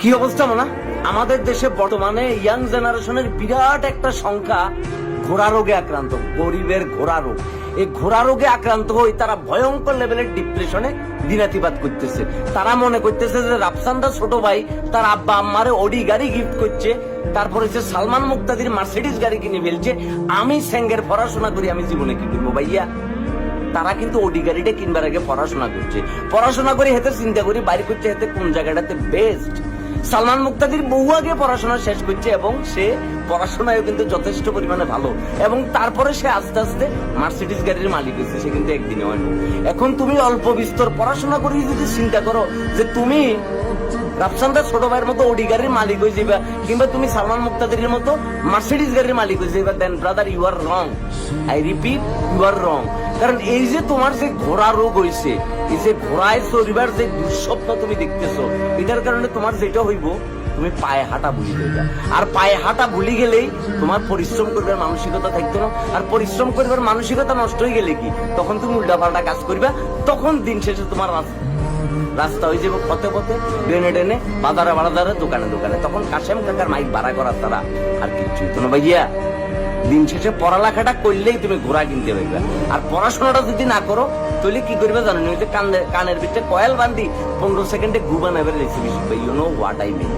কি অবস্থা মনে আমাদের দেশে বর্তমানে ইয়াং জেনারেশনের বিরাট একটা সংখ্যা ঘোড়া রোগে আক্রান্ত, গরিবের ঘোড়া রোগ। এই ঘোড়া রোগে আক্রান্ত হয়ে তারা ভয়ঙ্কর লেভেলের ডিপ্রেশনে দিনাতিবাদ করতেছে। তারা মনে করতেছে যে রাফসান্দা ছোট ভাই, তার আব্বা আম্মারে অডি গাড়ি গিফট করছে, তারপরে যে সালমান মুক্তাদির মার্সিডিস গাড়ি কিনে ফেলছে। আমি স্যাঙ্গের পড়াশোনা করি, আমি জীবনে কি করব ভাইয়া? তারা কিন্তু ওডি গাড়িটা কিনবার আগে পড়াশোনা করছে। পড়াশোনা করে হেতে চিন্তা করি, বাইরে করছে হেতে কোন জায়গাটাতে বেস্ট সালমান মুক্তাদির বহু আগে পড়াশোনা শেষ করছে এবং সে পড়াশোনায় কিন্তু যথেষ্ট পরিমাণে ভালো। এবং তারপরে সে আস্তে আস্তে মার্সিডিস গাড়ির মালিক হয়েছে, সে কিন্তু একদিনে হয়নি। এখন তুমি অল্প বিস্তর পড়াশোনা করে যদি চিন্তা করো যে তুমি রাফসানদার ছোট ভাইয়ের মতো ওডি গাড়ির মালিক হয়ে যাবে কিংবা তুমি সালমান মুক্তাদির মতো মার্সিডিস গাড়ির মালিক হয়ে যাবে then brother you are wrong I repeat you are wrong কারণ এই যে তোমার যে ঘোড়া রোগ হইছে, এই যে ঘোড়ায় চড়িবার যে দুঃস্বপ্ন তুমি দেখতেছো, এটার কারণে তোমার যেটা হইব, তুমি পায়ে হাঁটা ভুলি যাইবা। আর পায়ে হাঁটা ভুলি গেলেই তোমার পরিশ্রম করবার মানসিকতা থাকতো না। আর পরিশ্রম করবার মানসিকতা নষ্ট হয়ে গেলে কি? তখন তুমি উল্টাপাল্টা কাজ করবা, তখন দিন শেষে তোমার রাস্তা হয়ে যাবে পথে পথে ডেনে ডেনে বাজারে বাজারে, দোকানে দোকানে। তখন কাশেম কাকার মাইক ভাড়া করার তারা আর কিচ্ছু হইতো না ভাইয়া। দিন শেষে পড়ালেখাটা করলেই তুমি ঘোরা কিনতে পারবে। আর পড়াশোনাটা যদি না করো, তাহলে কি করবে জানো? ওই যে কানের কানের ভিতরে কয়েল বান্ধি পনেরো সেকেন্ডে গুবান নেবে রেসিপি শিখবে you know what I mean